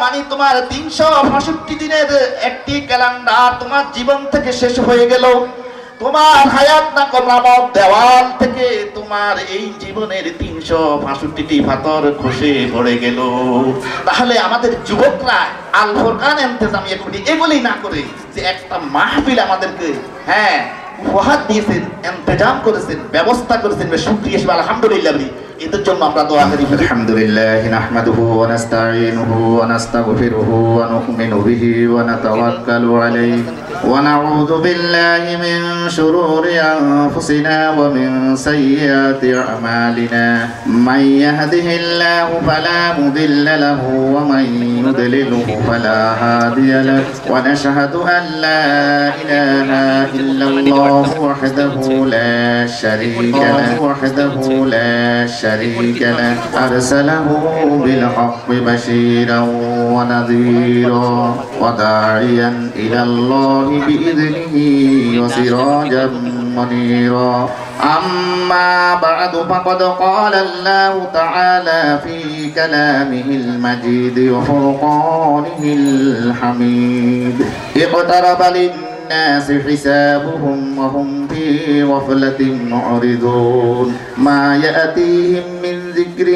মানে তাহলে আমাদের যুবকরা আল ফোরকান এন্তেজামিয়া করি এগুলি না করে যে একটা মাহফিল আমাদেরকে হ্যাঁ উপহার দিয়েছেন এন্তেজাম করেছেন, ব্যবস্থা করেছেন, শুক্রিয়া আলহামদুলিল্লাহ এদের জন্য আমরা দোয়া করি। আলহামদুলিল্লাহ নাহমাদুহু ওয়া নাস্তাঈনুহু ওয়া নাস্তাগফিরুহু ওয়া নুমিনু বিহি ওয়া নাতাওয়াক্কালু আলাইহি। ونعوذ بالله من شرور أنفسنا ومن سيئات أعمالنا. من يهده الله فلا مضل له ومن يضلله فلا هادي له. ونشهد أن لا إله إلا الله وحده لا شريك له. وحده لا شريك له. أرسله بالحق بشيرا ونذيرا وداعيا إلى الله بإذنه وسراجا منيرا أما بعد فقد قال الله تعالى في كلامه المجيد وفرقانه الحميد اقترب للناس حسابهم وهم في غفلة معرضون ما يأتيهم من ذكر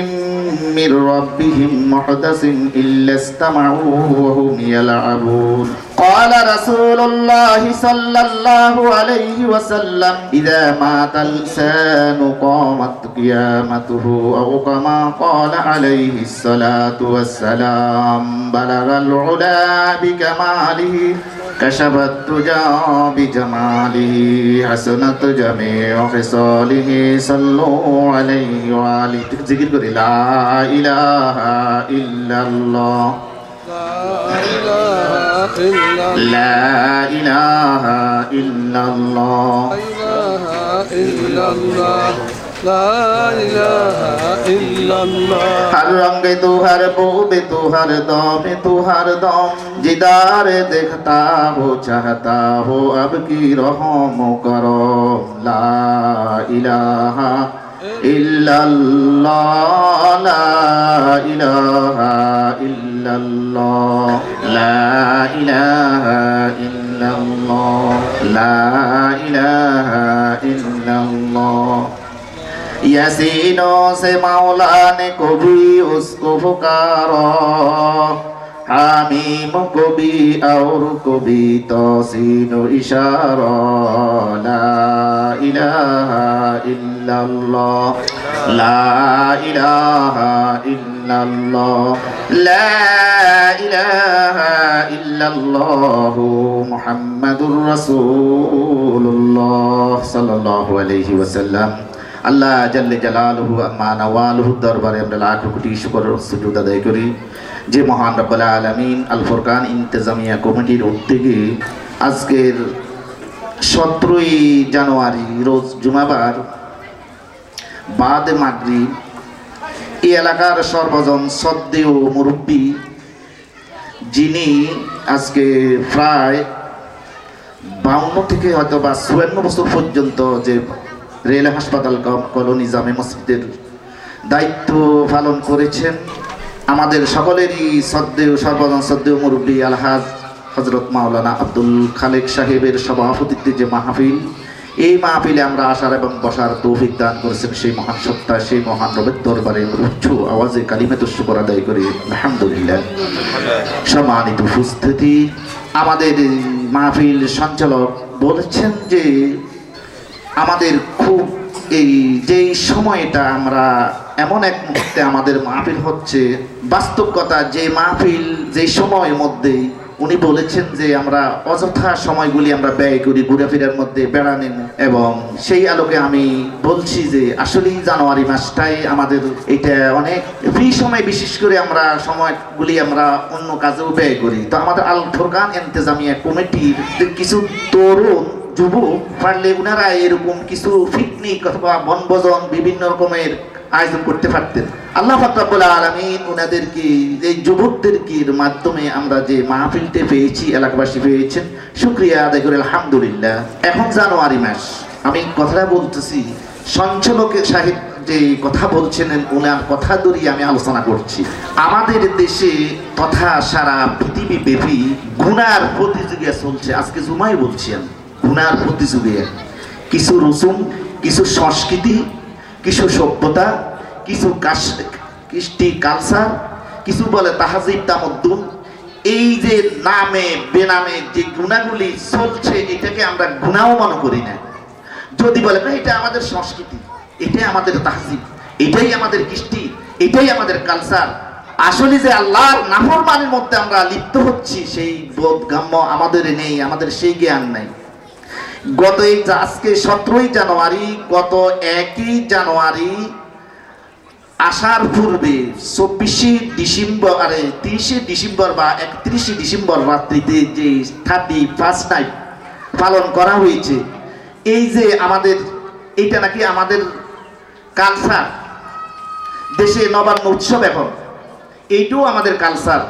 من ربهم محدث إلا استمعوه وهم يلعبون. قال رسول الله صلى الله عليه وسلم إذا مات الإنسان قامت قيامته أو كما قال عليه الصلاة والسلام بلغ العلا بكماله كشف الدجى بجماله حسنت جميع خصاله صلوا عليه وآله. ذكر لا إله إلا الله. لا إله إلا الله. لا إله إلا الله. হর রঙ্গে তুহার বোবে তুহার দমে তুহার দম। জিদারে দেখতা হো চাহতা হো আব কি রহম করো। লা ইলাহা ইল্লাল্লাহ یسینوں سے مولا نے کو بھی اس کو پکارا حامیم کو بھی اور کو بھی توسین و اشارہ لا الہ الا اللہ لا الہ الا اللہ لا الہ الا اللہ محمد رسول اللہ صلی اللہ علیہ وسلم আল্লাহ জাল্লে জালালহু আম্মা নওয়ালহু দরবারে আমরা লাখ কোটি শুকর সুজুদ আদায় করি। যে মহান রব্বুল আলামিন আল ফুরকান ইন্তেজামিয়া কমিটির উদ্যোগে আজকের সতেরোই জানুয়ারি রোজ জুমাবার বাদ মাগরিব, এই এলাকার সর্বজন সদ্দেও মুরব্বী যিনি আজকে প্রায় বাউন্ন থেকে হয়তো বা চুয়ান্ন বছর পর্যন্ত যে রেল হাসপাতাল কলোনি জামে মসজিদের দায়িত্ব পালন করেছেন আমাদের সকলেরই সদ্দেও সর্বজন সদ্দেও মুরব্বী আলহাজ হজরত মাওলানা আব্দুল খালেক সাহেবের সভাপতিত্বে যে মাহফিল, এই মাহফিলে আমরা আসার এবং বসার তৌফিক দান করেছেন সেই মহান সত্তা, সেই মহান রবের দরবারে উচ্চ আওয়াজে কালিমে শুকর আদায় করে আলহামদুলিল্লাহ। সম্মানিত উপস্থিতি, আমাদের মাহফিল সঞ্চালক বলেছেন যে আমাদের খুব এই যেই সময়টা আমরা এমন এক মুহূর্তে আমাদের মাহফিল হচ্ছে, বাস্তব কথা যে মাহফিল যে সময়ের মধ্যে উনি বলেছেন যে আমরা অযথা সময়গুলি আমরা ব্যয় করি ঘুরেফেরার মধ্যে বেড়ানো এবং সেই আলোকে আমি বলছি যে আসলেই জানুয়ারি মাসটাই আমাদের এটা অনেক ফ্রি সময় বিশেষ করে আমরা সময়গুলি আমরা অন্য কাজেও ব্যয় করি। তো আমাদের আল ফোরকান এন্তেজামিয়া কমিটির কিছু তরুণ যুবক পারলে ওনারা এরকম কিছু পিকনিক অথবা বনভোজন বিভিন্ন রকমের আয়োজন করতে পারতেন। আল্লাহ ফাকরাবুল আলমিন ওনাদেরকে এই যুবকদেরকে মাধ্যমে আমরা যে মাহফিলতে পেয়েছি, এলাকাবাসী পেয়েছেন, শুক্রিয়া আদায় করে, আলহামদুলিল্লাহ। এখন জানুয়ারি মাস। আমি কথাটা বলতেছি সঞ্চালকের সাহেব যে কথা বলছেন ওনার কথা ধরেই আমি আলোচনা করছি। আমাদের দেশে তথা সারা পৃথিবী ব্যাপী গুনার প্রতিযোগিতা চলছে। আজকে জুমাই বলছি আমি। গুনার প্রতিযোগিতা কিছু রসুম কিছু সংস্কৃতি, কিছু সভ্যতা, কিছু কৃষ্টি কালচার, কিছু বলে তাহাজিব, তামদ্দুন। এই যে নামে, বেনামে যে গুণাগুলি চলছে, এটাকে আমরা গুণাও মনে করি না। যদি বলে, না, এটা আমাদের সংস্কৃতি, এটাই আমাদের তাহজিব, এটাই আমাদের কৃষ্টি, এটাই আমাদের কালচার। আসলে যে আল্লাহর নাফরমানের মধ্যে আমরা লিপ্ত হচ্ছি, সেই বোধগম্য আমাদের নেই, আমাদের সেই জ্ঞান নেই। গত এই আজকে সতেরোই জানুয়ারি, গত একই জানুয়ারি আসার পূর্বে চব্বিশে ডিসেম্বর, আরে তিরিশে ডিসেম্বর বা একত্রিশে ডিসেম্বর রাত্রিতে যে থার্টি ফার্স্ট নাইট পালন করা হয়েছে, এই যে আমাদের, এইটা নাকি আমাদের কালচার, দেশে নবান্ন উৎসব এখন, এইটাও আমাদের কালচার।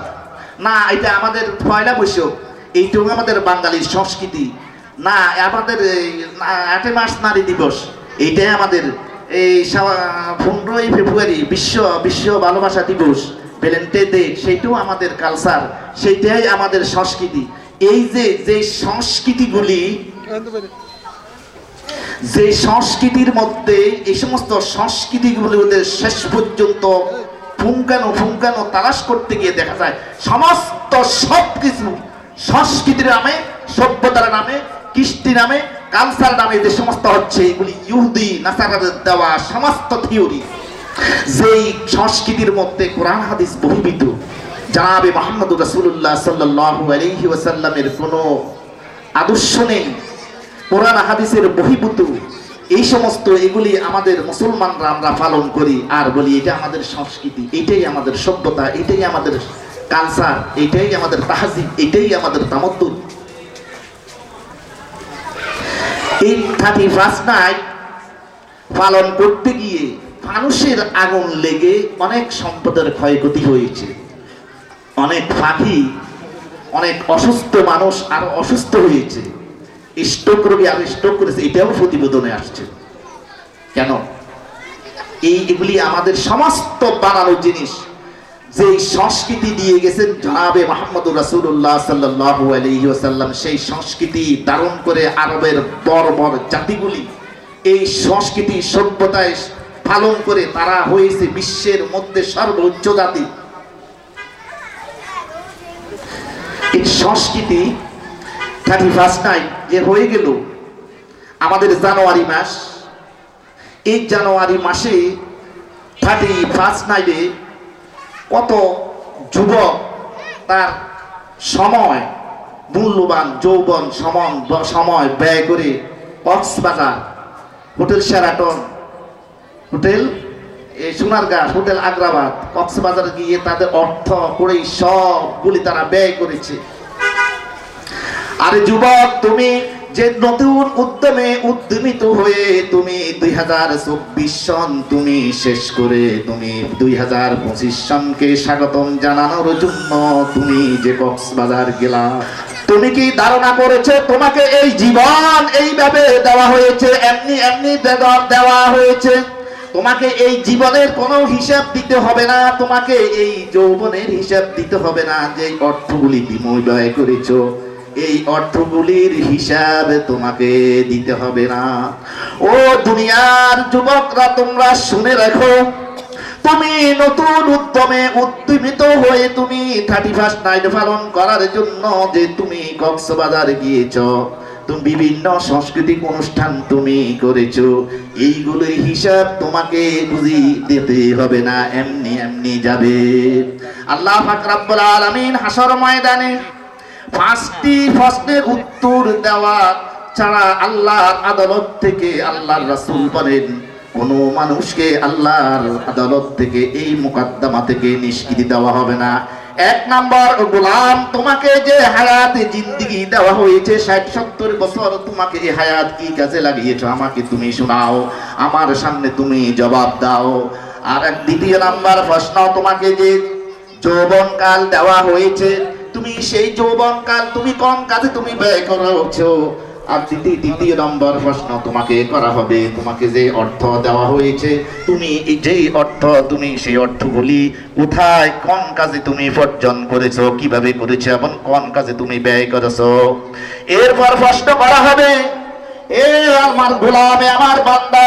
না, এটা আমাদের পয়লা বৈশাখ, এইটাও আমাদের বাঙালির সংস্কৃতি। না, আমাদের আটই মার্চ নারী দিবস। এইটাই আমাদের এই পনেরোই ফেব্রুয়ারি বিশ্ব বিশ্ব ভালোবাসা দিবস ভ্যালেন্টাইন ডে সেইটাও আমাদের কালচার সেইটাই আমাদের সংস্কৃতি। এই যে যে সংস্কৃতিগুলি, যে সংস্কৃতির মধ্যে এই সমস্ত সংস্কৃতিগুলোদের শেষ পর্যন্ত ফুঙ্কানো ফুঙ্কানো তালাশ করতে গিয়ে দেখা যায়, সমস্ত সব কিছু সংস্কৃতির নামে, সভ্যতার নামে কৃষ্টি নামে কালচার নামে যে সমস্ত হচ্ছে এগুলি ইহুদি, নাসারাদের দেওয়া সমস্ত থিওরি। যেই সংস্কৃতির মধ্যে কোরআন, হাদিস বহির্ভূত, জানাবে মোহাম্মদ রসুল্লাহ সাল্লাহ আলহি ওয়াসাল্লামের কোনো আদর্শ নেই। কোরআন, হাদিসের বহির্ভূত, এই সমস্ত এগুলি আমাদের মুসলমানরা আমরা পালন করি। আর বলি, এটা আমাদের সংস্কৃতি, এটাই আমাদের সভ্যতা, এটাই আমাদের কালচার, এটাই আমাদের তাহাজিব, এটাই আমাদের তামদ্দুন এই থার্টি নাইট পালন করতে গিয়ে মানুষের আগুন লেগে অনেক সম্পদের ক্ষয়ক্ষতি হয়েছে। অনেক পাখি অনেক অসুস্থ মানুষ আরও অসুস্থ হয়েছে। স্ট্রোক রোগী আরও স্ট্রোক করেছে, এটাও প্রতিবেদনে আসছে। কেন? এই এগুলি আমাদের সমস্ত বানানো জিনিস যে সংস্কৃতি দিয়ে গেছেন জনাবে মোহাম্মদ রাসূলুল্লাহ সাল্লাল্লাহু আলাইহি ওয়াসাল্লাম, সেই সংস্কৃতি ধারণ করে আরবের বড় জাতিগুলি এই সংস্কৃতি সভ্যতায় পালন করে তারা হয়েছে বিশ্বের মধ্যে সর্বোচ্চ জাতি। এই সংস্কৃতি থার্টি ফার্স্ট নাইট যে হয়ে গেল, আমাদের জানুয়ারি মাস। এই জানুয়ারি মাসে থার্টি ফার্স্ট নাইটে কত যুবক তার সময়, মূল্যবান যৌবন, সমান, সময় ব্যয় করে কক্সবাজার হোটেল সেরাটন হোটেল, এই সোনারগাঁ হোটেল আগ্রাবাদ, কক্সবাজারে গিয়ে তাদের অর্থ করে সবগুলি তারা ব্যয় করেছে। আরে যুবক, তুমি যে নতুন উদ্যমে উদ্যমিত হয়ে তুমি দুই হাজার চব্বিশ সন তুমি শেষ করে তুমি দুই হাজার পঁচিশ সনকে স্বাগতম জানানোর জন্য তুমি যে কক্সবাজার গেলা তুমি কি ধারণা করেছে? তোমাকে এই জীবন এইভাবে দেওয়া হয়েছে, এমনি এমনি দেওয়া- দেওয়া হয়েছে। তোমাকে এই জীবনের কোনো হিসাব দিতে হবে না, তোমাকে এই যৌবনের হিসাব দিতে হবে না, যে অর্থগুলি তুমি ব্যয় করেছ। এই অর্থগুলির হিসাব তোমাকে দিতে হবে না। ও দুনিয়ার যুবকরা, তোমরা শুনে রাখো, তুমি নতুন উদ্যমে উদ্যমিত হয়ে তুমি থার্টি ফার্স্ট নাইট পালন করার জন্য যে তুমি কক্সবাজার গিয়েছ, তুমি বিভিন্ন সাংস্কৃতিক অনুষ্ঠান তুমি করেছ, এইগুলোর হিসাব তোমাকে বুঝি দিতে হবে না, এমনি এমনি যাবে। আল্লাহ ফাকরাব্বুল আলামিন হাসর ময়দানে পাঁচটি প্রশ্নের উত্তর দেওয়া ছাড়া আল্লাহর আদালত থেকে আল্লাহর রাসূল বলেন, কোন মানুষকে আল্লাহর আদালত থেকে এই মুকদ্দমা থেকে নিষ্কৃতি দেওয়া হবে না। এক নাম্বার, গোলাম, তোমাকে যে হায়াত জিন্দিগি দেওয়া হয়েছে, ষাট সত্তর বছর তোমাকে এই হায়াত কি কাজে লাগিয়েছো? আমাকে তুমি শোনাও, আমার সামনে তুমি জবাব দাও। আর এক দ্বিতীয় নাম্বার প্রশ্ন, তোমাকে যে যৌবনকাল দেওয়া হয়েছে তুমি সেই যৌবনকাল তুমি কোন কাজে তুমি ব্যয় করেছ আর দ্বিতীয় নম্বর প্রশ্ন তোমাকে করা হবে, তোমাকে যে অর্থ দেওয়া হয়েছে, তুমি যেই অর্থ, তুমি সেই অর্থগুলি কোথায়, কোন কাজে তুমি উপার্জন করেছ, কীভাবে করেছ, এবং কোন কাজে তুমি ব্যয় করেছ। এরপর প্রশ্ন করা হবে, এ আমার গোলামে, আমার বান্দা,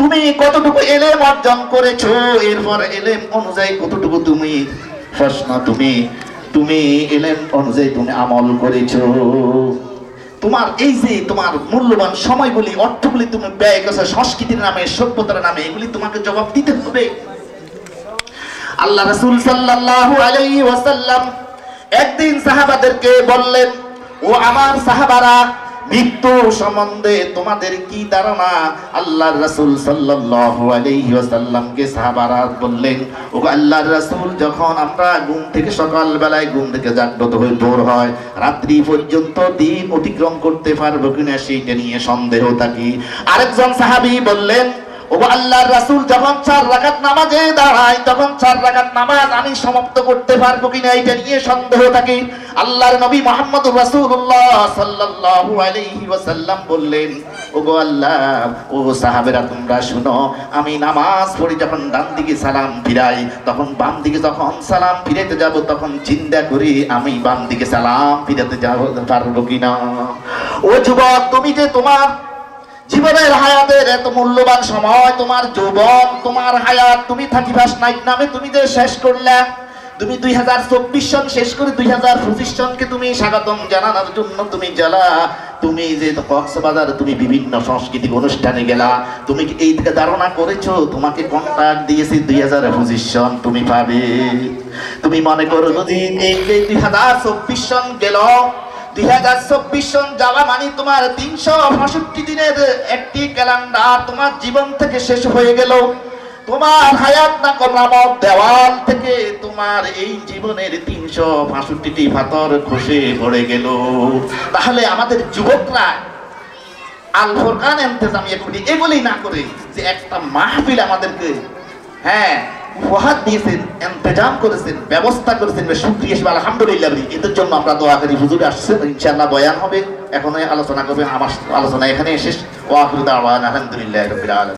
তুমি কতটুকু এলেম অর্জন করেছ? এরপর এলেম অনুযায়ী কতটুকু তুমি প্রশ্ন তুমি তুমি এলেন অনুযায়ী তুমি আমল করেছ। তোমার এই যে তোমার মূল্যবান সময়গুলি, অর্থগুলি তুমি ব্যয় করেছ, সংস্কৃতির নামে, সভ্যতার নামে, এগুলি তোমাকে জবাব দিতে হবে। আল্লাহ রাসূল সাল্লাল্লাহু আলাইহি ওয়াসাল্লাম একদিন সাহাবাদেরকে বললেন, ও আমার সাহাবারা মৃত্যু সম্বন্ধে তোমাদের কি ধারণা? আল্লাহ রাসূল ওয়াসাল্লামকে সাহাবারা বললেন ও আল্লাহ রাসূল, যখন আমরা ঘুম থেকে সকাল বেলায় ঘুম থেকে জাগ্রত হয়ে ভোর হয়, রাত্রি পর্যন্ত দিন অতিক্রম করতে পারব কিনা সেইটা নিয়ে সন্দেহ থাকি। আরেকজন সাহাবি বললেন ও নামাজে তখন নামাজ আমি সমাপ্ত করতে পারব কিনা এটা নিয়ে সন্দেহ থাকে। নবী বললেন আল্লাহ, ও তোমরা শুনো, আমি নামাজ পড়ি যখন ডান দিকে সালাম ফিরাই, তখন বাম দিকে যখন সালাম ফিরাইতে যাব, তখন চিন্তা করি আমি বাম দিকে সালাম ফিরাতে যাব, পারব কিনা। ও যুবক, তুমি যে তোমার জীবনের হায়াতের এত মূল্যবান সময়, তোমার যৌবন, তোমার হায়াত, তুমি থার্টি ফার্স্ট নাইট নামে তুমি যে শেষ করলে, তুমি দুই হাজার চব্বিশ সন শেষ করে দুই হাজার পঁচিশ সনকে তুমি স্বাগতম জানানোর জন্য তুমি গেলা তুমি যে কক্সবাজার তুমি বিভিন্ন সাংস্কৃতিক অনুষ্ঠানে গেলা, তুমি এই থেকে ধারণা করেছ? তোমাকে কন্ট্যাক্ট দিয়েছি দুই হাজার পঁচিশ সন, তুমি পাবে। তুমি মনে করো যদি এই দুই হাজার চব্বিশ সন গেল মানে তোমার জীবন থেকে শেষ হয়ে গেল। তোমার হায়াত না দেওয়াল থেকে তোমার এই জীবনের তিনশো পঁয়ষট্টিটি পাথর খসে পড়ে গেল। তাহলে আমাদের যুবকরা, আল ফোরকান এগুলি না করে যে একটা মাহফিল আমাদেরকে হ্যাঁ উপহার দিয়েছেন এন্তেজাম করেছেন, ব্যবস্থা করেছেন সুক্রিয়া হিসেবে আলহামদুলিল্লাহ। এদের জন্য আমরা দোয়া করি, হুজুরে আসছে, ইনশাআল্লাহ বয়ান হবে। এখনই আলোচনা করবে, আমার আলোচনা এখানে শেষ। দাওয়ান, আলহামদুলিল্লাহ রবিল আলম